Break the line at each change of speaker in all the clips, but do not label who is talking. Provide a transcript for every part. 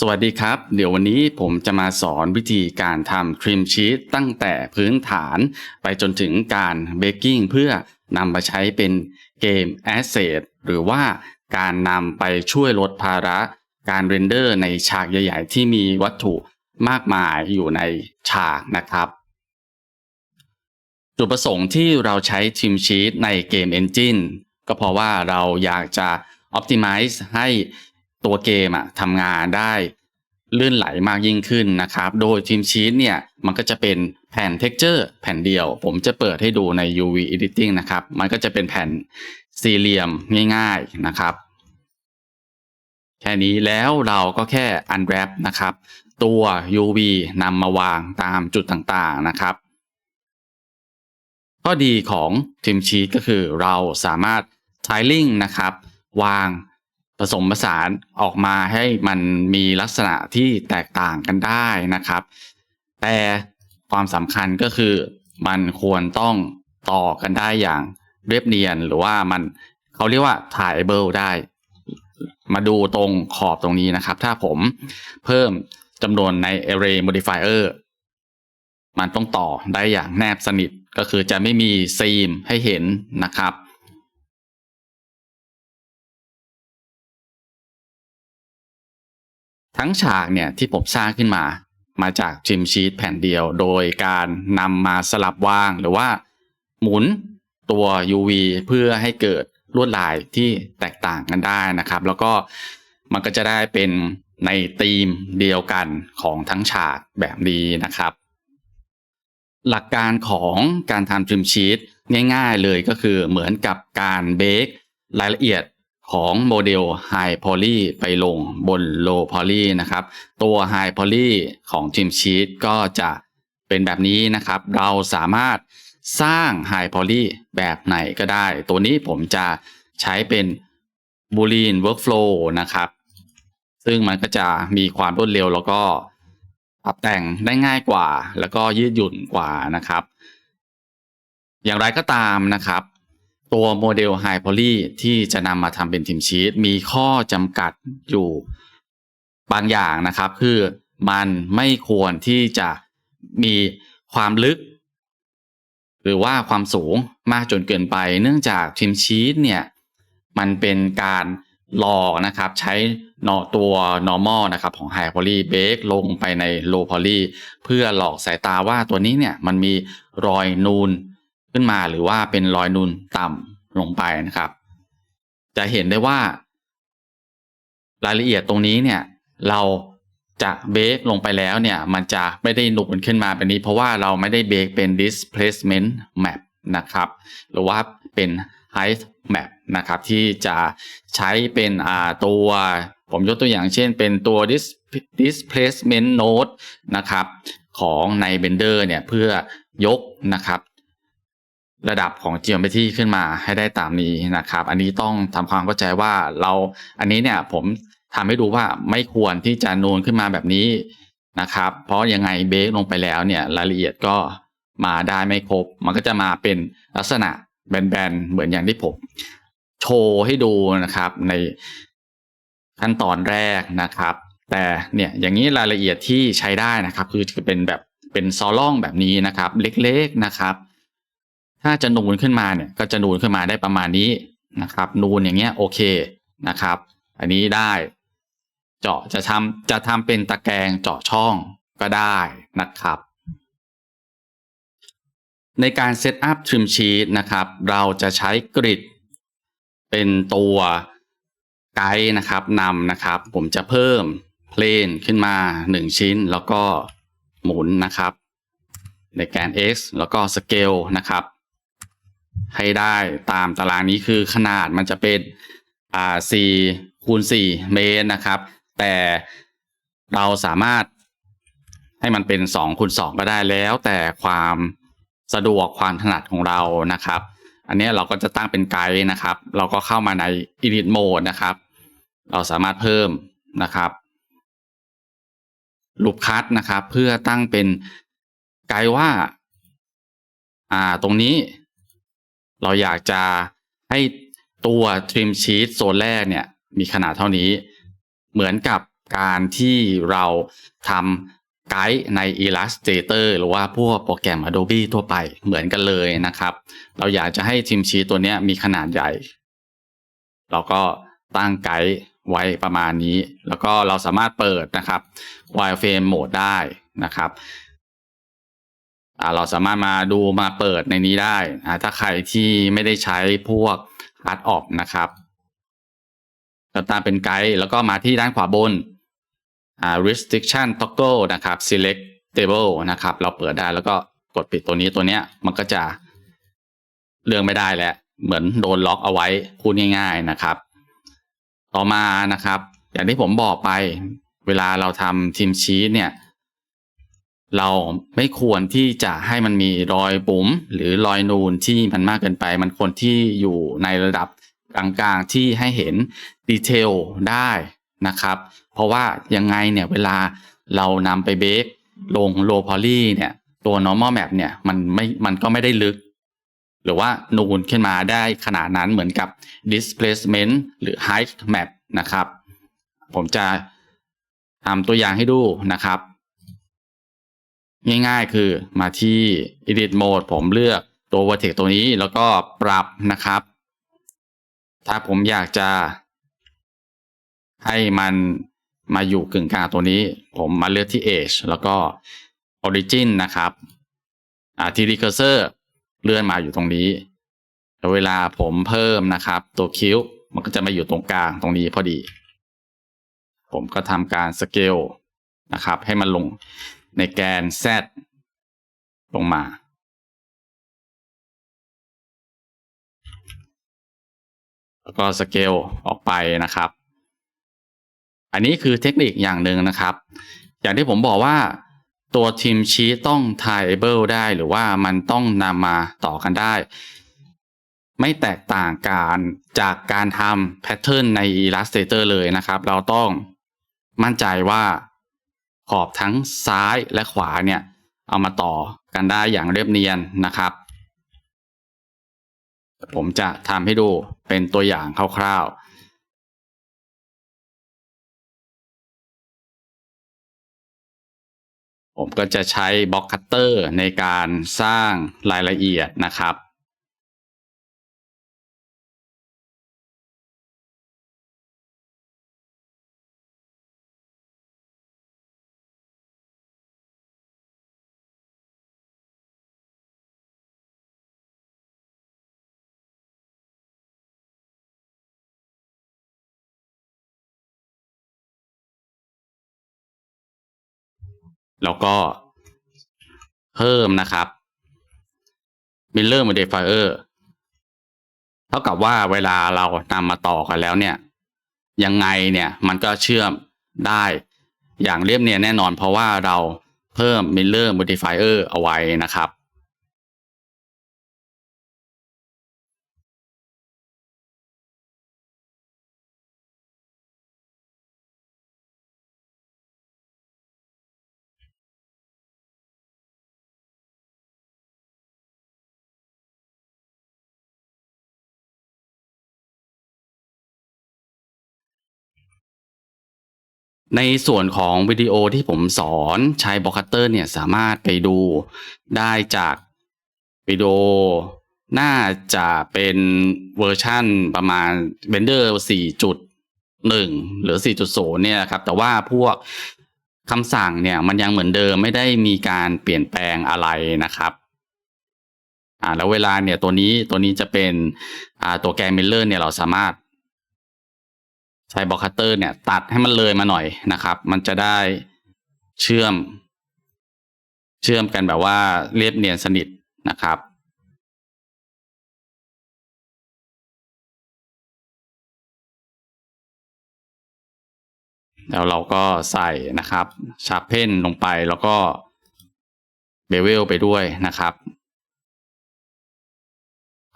สวัสดีครับ เดี๋ยววันนี้ผมจะมาสอนวิธีการทำ Trim Sheet ตั้งแต่พื้นฐานไปจนถึงการเบกกิ้งเพื่อนำมาใช้เป็นเกม Asset หรือว่าการนำไปช่วยลดภาระการเรนเดอร์ในฉากใหญ่ๆ ที่มีวัตถุมากมายอยู่ในฉากนะครับ จุดประสงค์ที่เราใช้ Trim Sheet ในเกม Engine ก็เพราะว่าเราอยากจะ Optimize ให้ ตัวเกมอะทำงานได้ลื่นไหลมากยิ่งขึ้นนะครับ โดย Trim Sheet เนี่ยมันก็จะเป็นแผ่น Texture แผ่นเดียว ผมจะเปิดให้ดูใน UV Editing นะครับ มันก็จะเป็นแผ่นสี่เหลี่ยมง่ายๆนะครับ แค่นี้แล้วเราก็แค่ unwrap นะครับ ตัว UV นำมาวางตามจุดต่างๆนะครับ ข้อดีของ Trim Sheet ก็คือเราสามารถ tiling นะครับ วาง ผสมผสานออกมาให้มันมีลักษณะที่แตกต่างกันได้นะครับ แต่ความสำคัญก็คือมันควรต้องต่อกันได้อย่างเรียบเนียนหรือว่ามันเขาเรียกว่า tiable ได้ มาดูตรงขอบตรงนี้นะครับ ถ้าผมเพิ่มจำนวนใน array modifier มันต้องต่อได้อย่างแนบสนิทก็คือจะไม่มีซีมให้เห็นนะครับ ทั้งฉากเนี่ยที่ผมสร้างขึ้นมา มาจากจิมชีตแผ่นเดียว โดยการนำมาสลับวางหรือว่า หมุนตัว UV เพื่อให้เกิดลวดลายที่แตกต่างกันได้นะครับ แล้วก็มันก็จะได้เป็นในธีมเดียวกันของทั้งฉากแบบนี้นะครับ หลักการของการทำจิมชีตง่ายๆเลยก็คือเหมือนกับการเบครายละเอียด ของโมเดล High Poly ไปลงบน Low Poly นะครับ ตัว High Poly ของ Team Sheet ก็จะเป็นแบบนี้นะครับ เราสามารถสร้าง High Poly แบบไหนก็ได้ ตัวนี้ผมจะใช้เป็น Boolean Workflow นะครับ ซึ่งมันก็จะมีความรวดเร็วแล้วก็ปรับแต่งได้ง่ายกว่า แล้วก็ยืดหยุ่นกว่านะครับ อย่างไรก็ตามนะครับ ตัวโมเดล High Poly ที่จะนำมาทำเป็นทีมชีตมีข้อจำกัดอยู่บางอย่างนะครับ คือมันไม่ควรที่จะมีความลึก หรือว่าความสูงมากจนเกินไป เนื่องจากทีมชีตเนี่ย มันเป็นการหลอกนะครับ ใช้นอตัว normal นะครับ ของ High Poly Bake ลงไปใน Low Poly เพื่อหลอกสายตาว่าตัวนี้เนี่ย มันมีรอยนูน ขึ้นมาหรือว่าเป็นรอยนูนต่ำลงไปนะครับ จะเห็นได้ว่ารายละเอียดตรงนี้เนี่ย เราจะเบคลงไปแล้วเนี่ย มันจะไม่ได้หนูนขึ้นมาแบบนี้ เพราะว่าเราไม่ได้เบคเป็น displacement map นะครับ หรือว่าเป็น height map นะครับ ที่จะใช้เป็นอ่าตัว ผมยกตัวอย่างเช่นเป็นตัว displacement node นะครับ ของใน Blender เนี่ย เพื่อยกนะครับ ระดับของ geometry ขึ้นมาให้ได้ตามนี้นะครับ อันนี้ต้องทำความเข้าใจว่าเราอันนี้เนี่ยผมทำให้ดูว่าไม่ควรที่จะนูนขึ้นมาแบบนี้นะครับ เพราะยังไงเบคลงไปแล้วเนี่ยรายละเอียดก็มาได้ไม่ครบ มันก็จะมาเป็นลักษณะแบนๆ เหมือนอย่างที่ผมโชว์ให้ดูนะครับในขั้นตอนแรกนะครับ แต่เนี่ยอย่างนี้รายละเอียดที่ใช้ได้นะครับ คือจะเป็นแบบเป็นซอล่องแบบนี้นะครับ เล็กๆนะครับ ถ้าจะนูนขึ้นมาเนี่ยก็จะนูนขึ้นมาได้ประมาณนี้นะครับ นูนอย่างเงี้ยโอเคนะครับ อันนี้ได้ เจาะจะทำจะทำเป็นตะแกรงเจาะช่องก็ได้นะครับ ในการเซตอัพทริมชีตนะครับ เราจะใช้กริดเป็นตัวไกด์นะครับนำนะครับ ผมจะเพิ่มเพลนขึ้นมา 1 ชิ้น แล้วก็หมุนนะครับ ในแกน x แล้วก็สเกลนะครับ ให้ได้ตามตารางนี้คือขนาดมันจะเป็นอ่า4คูณ4เมตรนะครับ แต่เราสามารถให้มันเป็น2คูณ2ก็ได้แล้วแต่ความสะดวกความถนัดของเรานะครับ อันนี้เราก็จะตั้งเป็นไกด์นะครับ เราก็เข้ามาใน edit mode นะครับ เราสามารถเพิ่มนะครับลูปคัทนะครับ เพื่อตั้งเป็นไกด์ว่า อ่าตรงนี้ เราอยากจะให้ตัว trim sheet โซนแรกเนี่ยมีขนาดเท่านี้ เหมือนกับการที่เราทำไกด์ใน Illustrator หรือว่าพวกโปรแกรม Adobe ทั่วไปเหมือนกันเลยนะครับ เราอยากจะให้ทีมชีตตัวนี้มีขนาดใหญ่ เราก็ตั้งไกด์ไว้ประมาณนี้ แล้วก็เราสามารถเปิดนะครับ wireframe mode ได้นะครับ เราสามารถมาดูมาเปิดในนี้ได้ถ้าใครที่ไม่ได้ใช้พวก Art of นะครับก็ตามเป็นไกด์แล้วก็มาที่ด้านขวาบน restriction toggle นะครับ select table นะครับ เราเปิดได้แล้วก็กดปิดตัวนี้ตัวเนี้ยมันก็จะเรื่องไม่ได้แล้วเหมือนโดนล็อกเอาไว้พูดง่าย ๆนะครับ ต่อมานะครับ อย่างที่ผมบอกไป เวลาเราทำทีมชีตเนี่ย เราไม่ควรที่จะให้มันมีรอยปุ๋มหรือรอยนูนที่มันมากเกินไป มันควรที่อยู่ในระดับกลางๆที่ให้เห็นดีเทลได้นะครับ เพราะว่ายังไงเนี่ยเวลาเรานำไปเบคลงโลพอลี่เนี่ยตัว normal map เนี่ยมันไม่มันก็ไม่ได้ลึก หรือว่านูนขึ้นมาได้ขนาดนั้นเหมือนกับ displacement หรือ height map นะครับ ผมจะทำตัวอย่างให้ดูนะครับ ง่ายๆ คือมาที่ edit mode ผมเลือกตัว vertex ตัวนี้แล้วก็ปรับนะครับ ถ้าผมอยากจะ ให้มันมาอยู่กึ่งกลางตัวนี้ ผมมาเลือกที่ Edge แล้วก็ Origin นะครับอ่าที่ Recursor เลื่อนมาอยู่ตรงนี้แล้วเวลาผมเพิ่มนะครับ ตัวคิ้วมันก็จะมาอยู่ตรงกลางตรงนี้พอดี ผมก็ทำการสเกลนะครับ ให้มันลง ในแกน Z ลงมา แล้วก็สเกลออกไปนะครับ อันนี้คือเทคนิคอย่างหนึ่งนะครับ อย่างที่ผมบอกว่าตัวทีมชีตต้อง tieable ได้หรือว่ามันต้องนำมาต่อกันได้ ไม่แตกต่างการจากการทำแพทเทิร์นใน Illustrator เลยนะครับ เราต้องมั่นใจว่า ขอบทั้งซ้ายและขวาเนี่ยเอามาต่อกันได้อย่างเรียบเนียนนะครับ ผมจะทำให้ดูเป็นตัวอย่างคร่าวๆผมก็จะใช้บล็อกคัตเตอร์ในการสร้างรายละเอียดนะครับ แล้วก็เพิ่มนะครับ Miller Modifier เท่ากับว่าเวลาเรานำมาต่อกันแล้วเนี่ย ยังไงเนี่ยมันก็เชื่อมได้อย่างเรียบเนียนแน่นอนเพราะว่าเราเพิ่ม Miller Modifier เอาไว้นะครับ ในส่วนของวิดีโอที่ผมสอนใช้บล็อกคัตเตอร์เนี่ยสามารถไปดูได้จากวิดีโอ น่าจะเป็นเวอร์ชั่นประมาณ Blender 4.1 หรือ 4.0 เนี่ยครับ แต่ว่าพวกคำสั่งเนี่ยมันยังเหมือนเดิมไม่ได้มีการเปลี่ยนแปลงอะไรนะครับอ่าแล้วเวลาเนี่ยตัวนี้ตัวนี้จะเป็นอ่าตัวแกนมิลเลอร์เนี่ยเราสามารถ ใช้บล็อกคัตเตอร์เนี่ย ตัดให้มันเลยมาหน่อยนะครับ มันจะได้เชื่อม เชื่อมกันแบบว่าเรียบเนียนสนิทนะครับแล้วเราก็ใส่นะครับชาร์เพนลงไปแล้วก็เบเวลไปด้วยนะครับ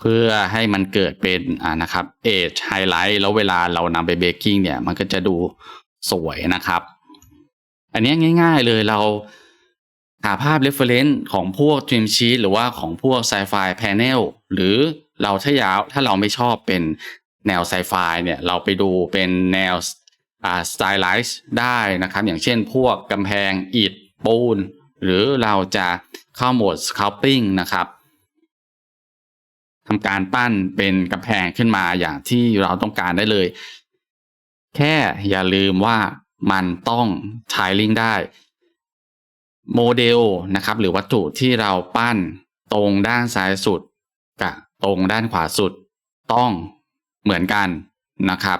เพื่อให้มันเกิดเป็นอ่านะครับเอจไฮไลท์แล้วเวลาเรานำไปเบกกิ้งเนี่ย มันก็จะดูสวยนะครับ อันนี้ง่ายๆเลยเราหาภาพ reference ของพวก Dream Sheet หรือว่าของพวก Sci-Fi Panel หรือเราถ้ายาวถ้าเราไม่ชอบเป็นแนวไซไฟเนี่ย เราไปดูเป็นแนวอ่า stylize ได้นะครับ อย่างเช่นพวกกำแพงอิฐปูน หรือเราจะเข้าโหมด sculpting นะครับ ทำการปั้นเป็นกำแพงขึ้นมาอย่างที่เราต้องการได้เลย แค่อย่าลืมว่ามันต้อง tiling ได้โมเดลนะครับ หรือวัตถุที่เราปั้นตรงด้านซ้ายสุดกับตรงด้านขวาสุดต้องเหมือนกันนะครับ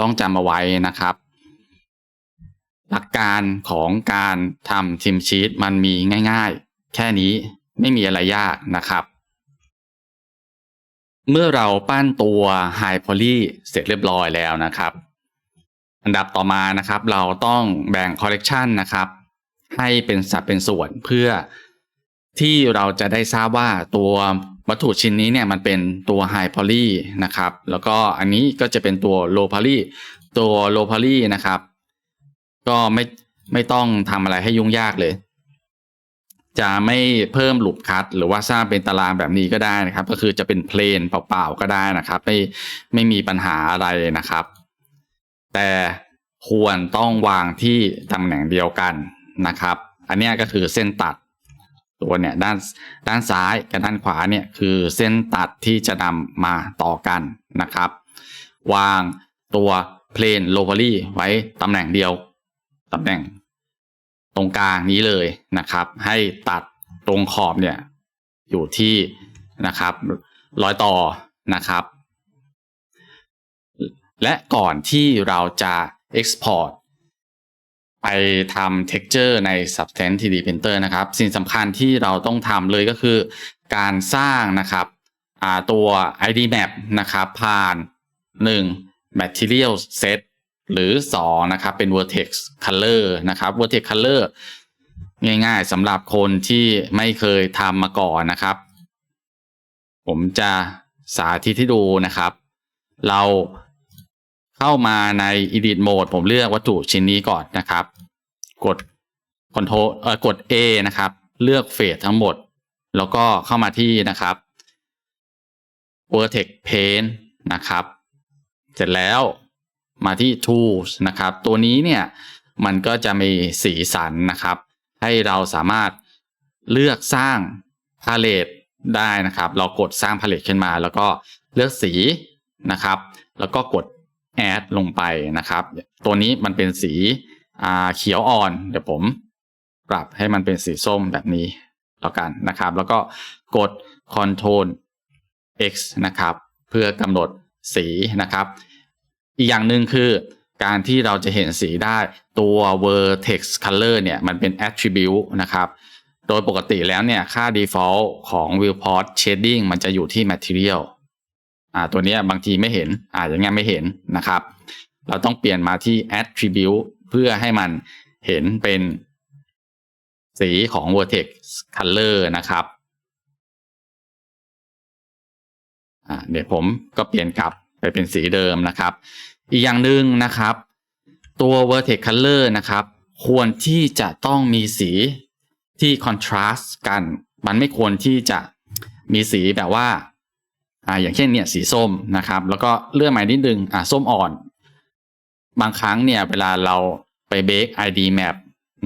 ต้องจำเอาไว้นะครับ หลักการของการทำทีมชีตมันมีง่าย ๆ แค่นี้ไม่มีอะไรยากนะครับ เมื่อเราปั้นตัวไฮโพลีเสร็จเรียบร้อยแล้วนะครับ อันดับต่อมานะครับเราต้องแบ่งคอลเลกชันนะครับ ให้เป็นสัดเป็นส่วนเพื่อที่เราจะได้ทราบว่าตัววัตถุชิ้นนี้เนี่ยมันเป็นตัวไฮพอลีนะครับ แล้วก็อันนี้ก็จะเป็นตัวโลพอลีตัวโลพอลีนะครับ ก็ไม่ไม่ต้องทำอะไรให้ยุ่งยากเลย จะไม่เพิ่มหลุมคัด หรือว่าสร้างเป็นตารางแบบนี้ก็ได้นะครับ ก็คือจะเป็นเพลนเปล่าๆก็ได้นะครับ ไม่ไม่มีปัญหาอะไรนะครับ แต่ควรต้องวางที่ตำแหน่งเดียวกันนะครับ อันนี้ก็คือเส้นตัดตัวเนี่ยด้านด้านซ้ายกับด้านขวาเนี่ยคือเส้นตัดที่จะนำมาต่อกันนะครับ วางตัวเพลนโลพอลี่ไว้ตำแหน่งเดียวตำแหน่ง ตรงกลางนี้เลยนะครับ ให้ตัดตรงขอบเนี่ยอยู่ที่นะครับรอยต่อนะครับ และก่อนที่เราจะ export ไปทำ texture ใน Substance 3D Printer นะครับ สิ่งสำคัญที่เราต้องทำเลยก็คือ การสร้างนะครับตัว ID map นะครับผ่าน 1. material set หรือ 2 นะครับ เป็น vertex color นะครับ vertex color ง่ายๆสำหรับคนที่ไม่เคยทำมาก่อนนะครับ ผมจะสาธิตให้ดูนะครับ เราเข้ามาใน edit mode ผมเลือกวัตถุชิ้นนี้ก่อนนะครับ กด control เอ่อกด A นะครับ เลือกเฟสทั้งหมด แล้วก็เข้ามาที่นะครับ vertex paint นะครับ เสร็จแล้ว มาที่ tools นะครับ ตัวนี้เนี่ยมันก็จะมีสีสันนะครับ ให้เราสามารถเลือกสร้างพาเลตได้นะครับ เรากดสร้างพาเลตขึ้นมา แล้วก็เลือกสีนะครับ แล้วก็กด add ลงไปนะครับ ตัวนี้มันเป็นสีเขียวอ่อน เดี๋ยวผมปรับให้มันเป็นสีส้มแบบนี้แล้วกันนะครับ แล้วก็กด Ctrl X นะครับ เพื่อกำหนดสีนะครับ อีกอย่างหนึ่งคือการที่เราจะเห็นสีได้ตัว vertex color เนี่ยมันเป็น attribute นะครับ โดยปกติแล้วเนี่ยค่า default ของ viewport shading มันจะอยู่ที่ material อ่าตัวนี้บางทีไม่เห็นอ่าอย่างเงี้ยไม่เห็นนะครับ เราต้องเปลี่ยนมาที่ attribute เพื่อให้มันเห็นเป็นสีของ vertex color นะครับอ่าเดี๋ยวผมก็เปลี่ยนกลับ ไปเป็นสีเดิมนะครับ อีกอย่างหนึ่งนะครับ ตัว vertex color นะครับ ควรที่จะต้องมีสีที่ contrast กัน มันไม่ควรที่จะมีสีแบบว่าอ่าอย่างเช่นเนี่ยสีส้มนะครับ แล้วก็เลื่อนมานิดนึงอ่าส้มอ่อน บางครั้งเนี่ยเวลาเราไปเบค ID map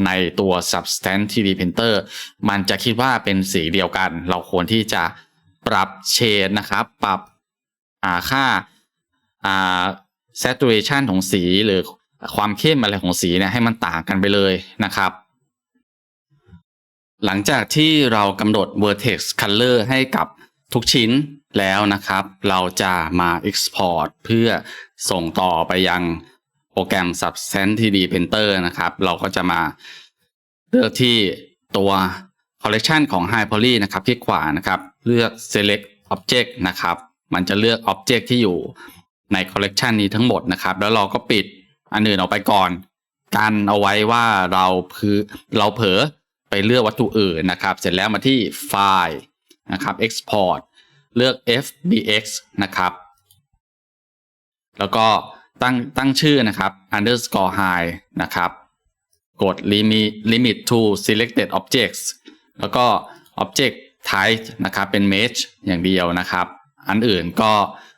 ในตัว Substance 3D Printer มันจะคิดว่าเป็นสีเดียวกัน เราควรที่จะปรับเฉดนะครับ ปรับอ่าค่า อ่า saturation ของสีหรือความเข้มอะไรของสีเนี่ยให้มันต่างกันไปเลยนะครับ หลังจากที่เรากำหนด vertex color ให้กับทุกชิ้นแล้วนะครับ เราจะมา export เพื่อส่งต่อไปยังโปรแกรม Substance 3D Printer นะครับ เราก็จะมาเลือกที่ตัว collection ของ High Poly นะครับ คลิกขวานะครับ เลือก select object นะครับ มันจะเลือก object ที่อยู่ ใน collection นี้ทั้งหมดนะครับ แล้วเราก็ปิดอันอื่นออกไปก่อน กันเอาไว้ว่าเราพือเราเผลอไปเลือกวัตถุอื่นนะครับ เสร็จแล้วมาที่ไฟล์นะครับ export เลือก fbx นะครับ แล้วก็ตั้งตั้งชื่อนะครับ underscore high นะครับ กด limit limit to selected objects แล้วก็ object type นะครับ เป็น mesh อย่างเดียวนะครับ อันอื่นก็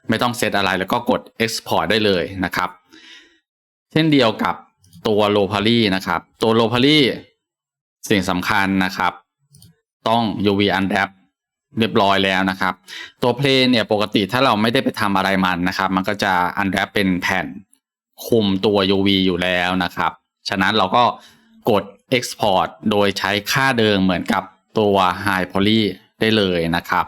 ไม่ต้องเซตอะไรแล้วก็กด export ได้เลยนะครับ เช่นเดียวกับตัวโลพารีนะครับ ตัวโลพารีสิ่งสำคัญนะครับ ต้อง UV unwrap เรียบร้อยแล้วนะครับ ตัวเพลนเนี่ยปกติถ้าเราไม่ได้ไปทำอะไรมันนะครับ มันก็จะ unwrap เป็นแผ่นคุมตัว UV อยู่แล้วนะครับ ฉะนั้นเราก็กด export โดยใช้ค่าเดิมเหมือนกับตัว high poly ได้เลยนะครับ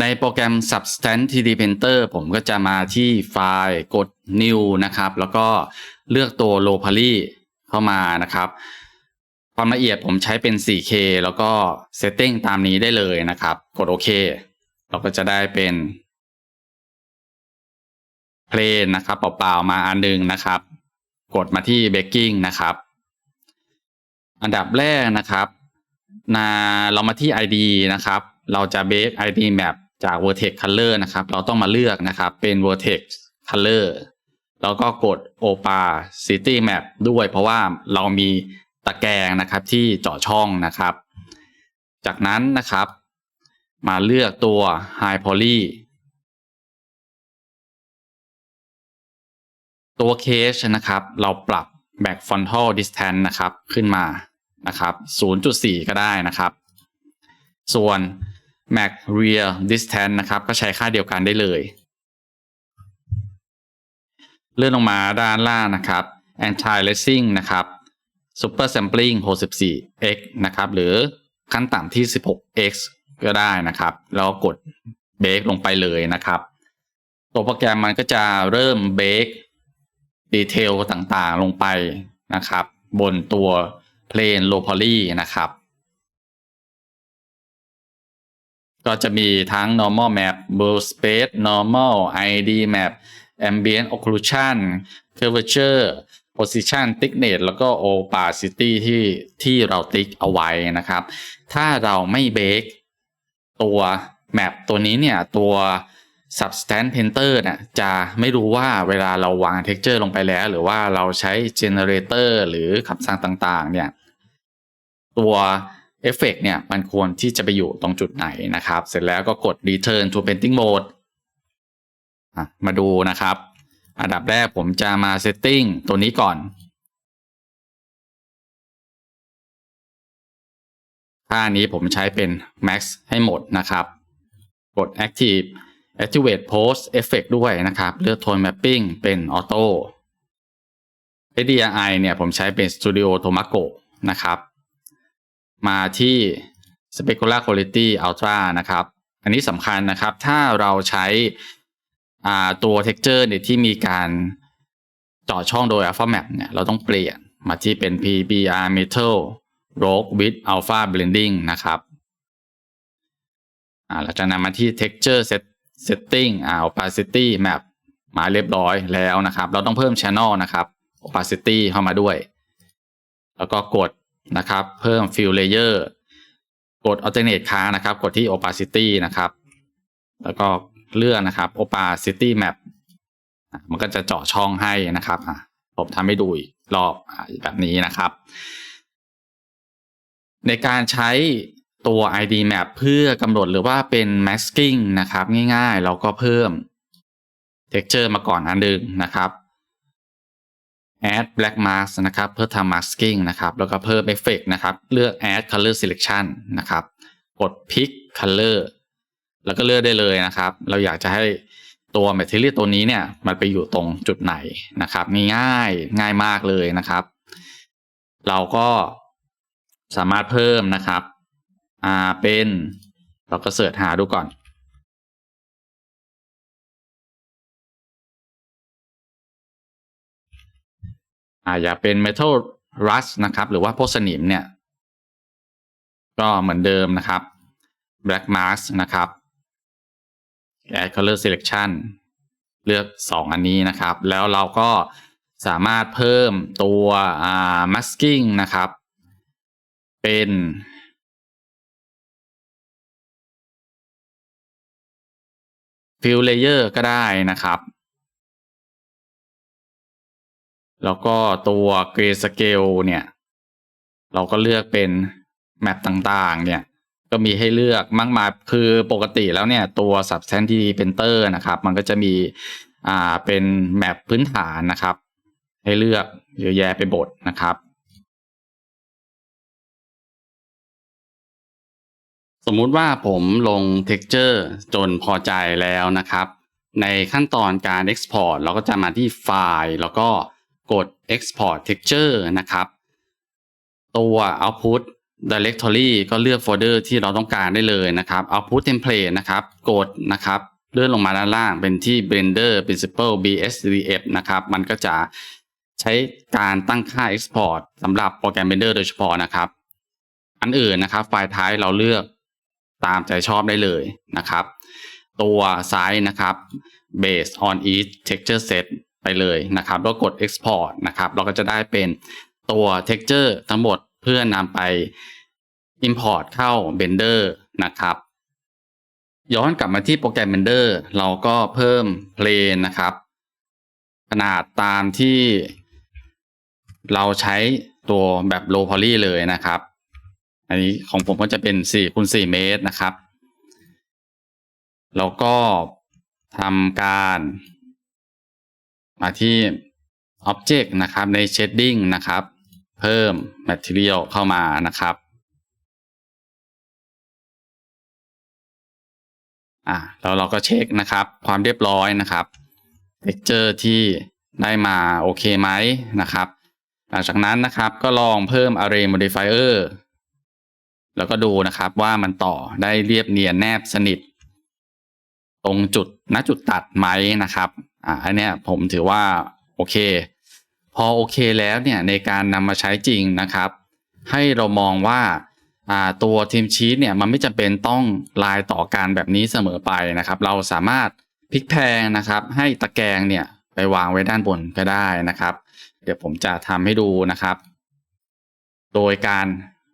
ในโปรแกรม Substance 3D Painter ผมก็จะมาที่ไฟล์กด New นะครับ แล้วก็เลือกตัว Low Poly เข้ามานะครับ ความละเอียดผมใช้เป็น 4K แล้วก็ Setting ตามนี้ได้เลยนะครับ กดโอเค เราก็จะได้เป็นเพลนนะครับเปล่าๆมาอันหนึงนะครับ กดมาที่ Baking นะครับ อันดับแรกนะครับนาเรามาที่ ID นะครับเราจะ bake ID map จาก vertex color นะครับ เราต้องมาเลือกนะครับเป็น vertex color แล้วก็กด opacity map ด้วยเพราะว่าเรามีตะแกรงนะครับที่เจาะช่องนะครับ จากนั้นนะครับ มาเลือกตัว high poly ตัว case นะครับ เราปรับ back frontal distance นะครับ ขึ้นมานะครับ 0.4 ก็ได้นะครับ ส่วน max rear distance นะครับ ก็ใช้ค่าเดียวกันได้เลย เลื่อนลงมาด้านล่างนะครับ anti aliasing นะครับ super sampling 64x นะครับ หรือขั้นต่ำที่ 16x ก็ได้นะครับ แล้วกดเบรกลงไปเลยนะครับ ตัวโปรแกรมมันก็จะเริ่มเบรกดีเทลต่างๆลงไปนะครับ บนตัวเพลนโลพอลีนะครับ ก็จะมีทั้ง normal map blue space normal id map ambient occlusion curvature position thickness แล้วก็ opacity ที่ที่เราติ๊กเอาไว้นะครับ ถ้าเราไม่เบรกตัวแมปตัวนี้เนี่ย ตัว substance painter น่ยจะไม่รู้ว่าเวลาเราวาง texture ลงไปแล้ว หรือว่าเราใช้ generator หรือคำสั่งต่างๆ เนี่ย ตัว เอฟเฟกเนี่ยมันควรที่จะไปอยู่ตรงจุดไหนนะครับ เสร็จแล้วก็กด return to painting mode มาดูนะครับ อันดับแรกผมจะมา setting ตัวนี้ก่อน ค่านี้ผมใช้เป็น max ให้หมดนะครับ กด active activate post effect ด้วยนะครับ เลือก tone mapping เป็น auto HDRI เนี่ยผมใช้เป็น Studio Tomago นะครับ มาที่ Specular Quality Ultra นะครับ อันนี้สำคัญนะครับ ถ้าเราใช้ตัว texture เนี่ยที่มีการเจาะช่องโดย Alpha Map เนี่ย เราต้องเปลี่ยนมาที่เป็น PBR Metal Rogue with Alpha Blending นะครับอ่าจากนั้นมาที่ Texture Set Setting อ่า Opacity Map มาเรียบร้อยแล้วนะครับ เราต้องเพิ่ม Channel นะครับ Opacity เข้ามาด้วย แล้วก็กด นะครับ เพิ่ม Fill Layer กด Alternate ค้างนะครับ กดที่ Opacity นะครับ แล้วก็เลือกนะครับ Opacity Map มันก็จะเจาะช่องให้นะครับผมทำให้ดูอีกรอบแบบนี้นะครับ ในการใช้ตัว ID Map เพื่อกำหนดหรือว่าเป็น masking นะครับ ง่ายๆ เราก็เพิ่ม texture มาก่อนอันหนึ่งนะครับ add black mask นะครับเพื่อทำ masking นะครับแล้วก็เพิ่ม effect นะครับเลือก add color selection นะครับกด pick color แล้วก็เลือกได้เลยนะครับ เราอยากจะให้ตัว material ตัวนี้เนี่ยมันไปอยู่ตรงจุดไหนนะครับง่ายง่ายมากเลยนะครับ เราก็สามารถเพิ่มนะครับอ่าเป็นเราก็เสิร์ชหาดูก่อน อ่าอย่าเป็น metal rust นะครับ หรือว่าพวกสนิมเนี่ย ก็เหมือนเดิมนะครับ black mask นะครับ add color selection เลือก 2 อันนี้นะครับ แล้วเราก็สามารถเพิ่มตัวอ่า masking นะครับ เป็น fill layer ก็ได้นะครับ แล้วก็ตัว gray scale เนี่ย เราก็เลือกเป็นแมปต่างๆ เนี่ย ก็มีให้เลือกมากมายคือปกติแล้วเนี่ยตัว Substance 3D Painter นะครับ มันก็จะมีอ่าเป็นแมปพื้นฐานนะครับ ให้เลือกเยอะแยะไปบทนะครับ สมมุติว่าผมลง texture จนพอใจแล้วนะครับ ในขั้นตอนการ export เราก็จะมาที่ไฟล์แล้วก็ กด export texture นะครับ ตัว output directory ก็เลือกโฟลเดอร์ที่เราต้องการได้เลยนะครับ output template นะครับ กดนะครับ เลื่อนลงมาด้านล่างเป็นที่ blender principal bsdf นะครับ มันก็จะใช้การตั้งค่า export สำหรับโปรแกรม blender โดยเฉพาะนะครับ อันอื่นนะครับ ไฟล์ท้ายเราเลือกตามใจชอบได้เลยนะครับ ตัวซ้ายนะครับ based on each texture set ไปเลยนะครับแล้วกด export นะครับ เราก็จะได้เป็นตัว texture ทั้งหมดเพื่อนำไป import เข้า Blender นะครับ ย้อนกลับมาที่โปรแกรม Blender เราก็เพิ่ม plane นะครับ ขนาดตามที่เราใช้ตัวแบบ low poly เลยนะครับ อันนี้ของผมก็จะเป็น4คูณ4เมตรนะครับ แล้วก็ทำการ มาที่ Object นะครับใน Shading นะครับ เพิ่ม Material เข้ามานะครับอ่าแล้วเราก็เช็คนะครับ ความเรียบร้อยนะครับ Texture ที่ได้มาโอเคไหมนะครับ หลังจากนั้นนะครับก็ลองเพิ่ม Array Modifier แล้วก็ดูนะครับว่ามันต่อได้เรียบเนียนแนบสนิท ตรงจุดณจุดตัดไหมนะครับ อ่าอันเนี้ยผมถือว่าโอเค พอโอเคแล้วเนี่ยในการนำมาใช้จริงนะครับ ให้เรามองว่าตัวทีมชีตเนี่ยมันไม่จำเป็นต้องลายต่อกันแบบนี้เสมอไปนะครับ เราสามารถพลิกแพลงนะครับ ให้ตะแกรงเนี่ยไปวางไว้ด้านบนก็ได้นะครับ เดี๋ยวผมจะทำให้ดูนะครับ โดยการ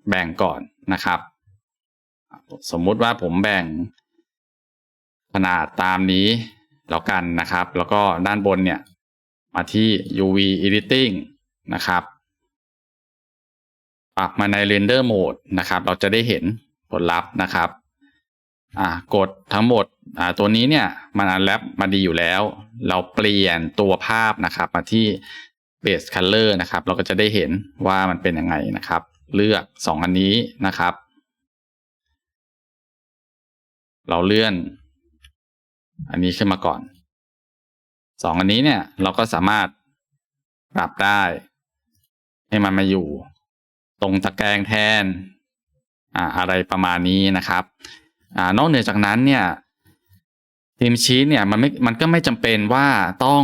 แบ่งก่อนนะครับ สมมุติว่าผมแบ่งขนาดตามนี้ แล้วกันนะครับ แล้วก็ด้านบนเนี่ยมาที่ UV editing นะครับ ปรับมาใน render mode นะครับ เราจะได้เห็นผลลัพธ์นะครับอ่ากดทั้งหมดอ่าตัวนี้เนี่ยมันอันแลปมาดีอยู่แล้ว เราเปลี่ยนตัวภาพนะครับมาที่ base color นะครับ เราก็จะได้เห็นว่ามันเป็นยังไงนะครับ เลือกสองอันนี้นะครับ เราเลื่อน อันนี้ขึ้นมาก่อนสองอันนี้เนี่ย เราก็สามารถปรับได้ ให้มันมาอยู่ ตรงตะแกรงแทนอ่าอะไรประมาณนี้นะครับอ่านอกเหนือจากนั้นเนี่ยทีมชีตเนี่ยมันไม่มันก็ไม่จำเป็นว่าต้อง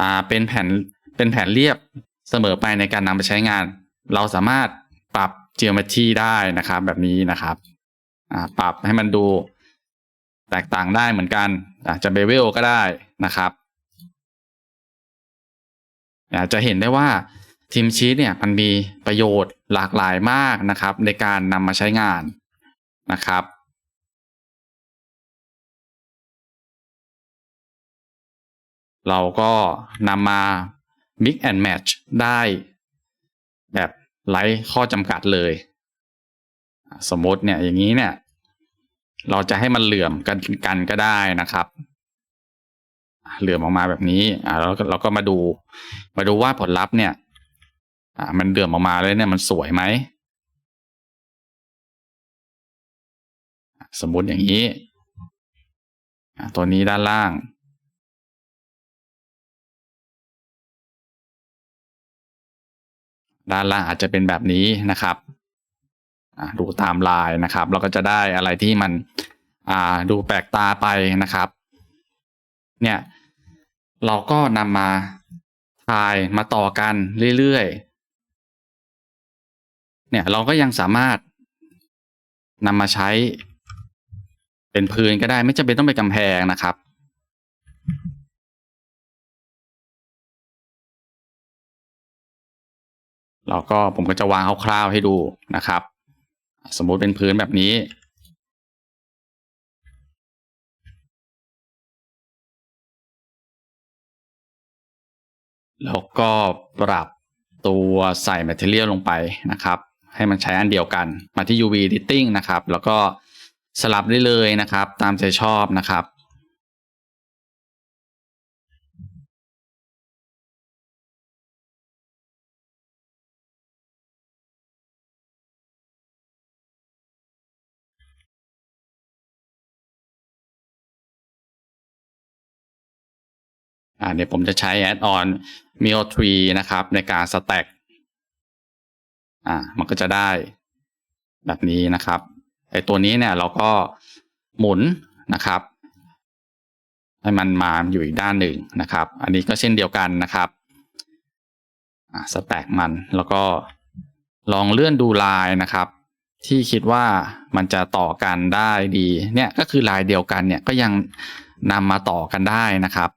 อ่าเป็นแผ่นเป็นแผ่นเรียบเสมอไปในการนำไปใช้งาน เราสามารถปรับ geometry ได้นะครับ แบบนี้นะครับอ่าปรับให้มันดู แตกต่างได้เหมือนกันอาจจะเบเวลก็ได้นะครับอาจจะเห็นได้ว่าทีมชีตเนี่ยมันมีประโยชน์หลากหลายมากนะครับ ในการนำมาใช้งานนะครับ เราก็นำมา mix and match ได้ แบบไร้ข้อจำกัดเลย สมมติเนี่ยอย่างนี้เนี่ย เราจะให้มันเหลื่อมกันกันก็ได้นะครับ เหลื่อมออกมาแบบนี้อ่าแล้วเราก็มาดู มาดูว่าผลลัพธ์เนี่ย อ่า มันเหลื่อมออกมาแล้วเนี่ยมันสวยไหมสมมุติอย่างนี้อ่าตัวนี้ด้านล่าง ด้านล่างอาจจะเป็นแบบนี้นะครับ ดูตามลายนะครับเราก็จะได้อะไรที่มันดูแปลกตาไปนะครับ เนี่ยเราก็นำมาทายมาต่อกันเรื่อยๆ เนี่ยเราก็ยังสามารถนำมาใช้เป็นพื้นก็ได้ไม่จำเป็นต้องเป็นกำแพงนะครับเราก็ผมก็จะวางคร่าวๆให้ดูนะครับ สมมุติเป็นพื้นแบบนี้ แล้วก็ปรับตัวใส่ Material ลงไปนะครับ ให้มันใช้อันเดียวกัน มาที่ UV Editing นะครับ แล้วก็สลับได้เลยนะครับ ตามใจชอบนะครับ อ่าเดี๋ยวผมจะใช้แอดออน Mio 3นะครับ ในการสแต็กอ่า มันก็จะได้แบบนี้นะครับไอตัวนี้เนี่ยเราก็หมุนนะครับ ให้มันมาอยู่อีกด้านหนึ่งนะครับ อันนี้ก็เช่นเดียวกันนะครับอ่าสแต็กมันแล้วก็ลองเลื่อนดูลายนะครับ ที่คิดว่ามันจะต่อกันได้ดี เนี่ยก็คือลายเดียวกันเนี่ยก็ยังนำมาต่อกันได้นะครับ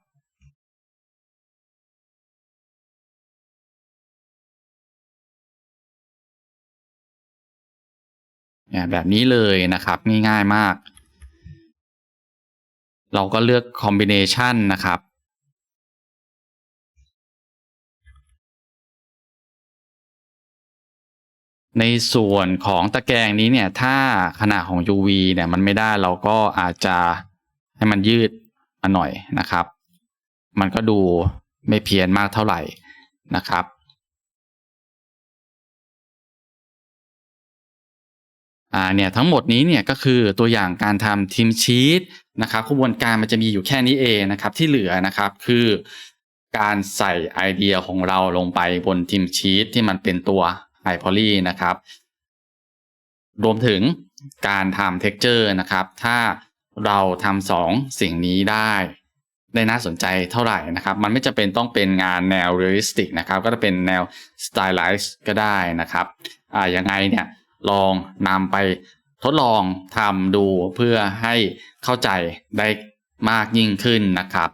แบบนี้เลยนะครับง่ายๆมาก เราก็เลือกคอมบิเนชันนะครับ ในส่วนของตะแกรงนี้เนี่ย ถ้าขนาดของ UV เนี่ยมันไม่ได้เราก็อาจจะให้มันยืดมาหน่อยนะครับ มันก็ดูไม่เพี้ยนมากเท่าไหร่นะครับ อ่าเนี่ยทั้งหมดนี้เนี่ยก็คือตัวอย่างการทำทีมชีตนะครับกระบวนการมันจะมีอยู่แค่นี้เองนะครับที่เหลือนะครับคือการใส่ไอเดียของเราลงไปบนทีมชีตที่มันเป็นตัวไฮพอลี่นะครับ รวมถึงการทำเท็กเจอร์นะครับ ถ้าเราทำสองสิ่งนี้ได้ได้น่าสนใจเท่าไหร่นะครับ มันไม่จะเป็นต้องเป็นงานแนวเรียลลิสติกนะครับ ก็จะเป็นแนวสไตล์ไลซ์ก็ได้นะครับ อ่ายังไงเนี่ย ลองนำไปทดลองทำดูเพื่อให้เข้าใจได้มากยิ่งขึ้นนะครับ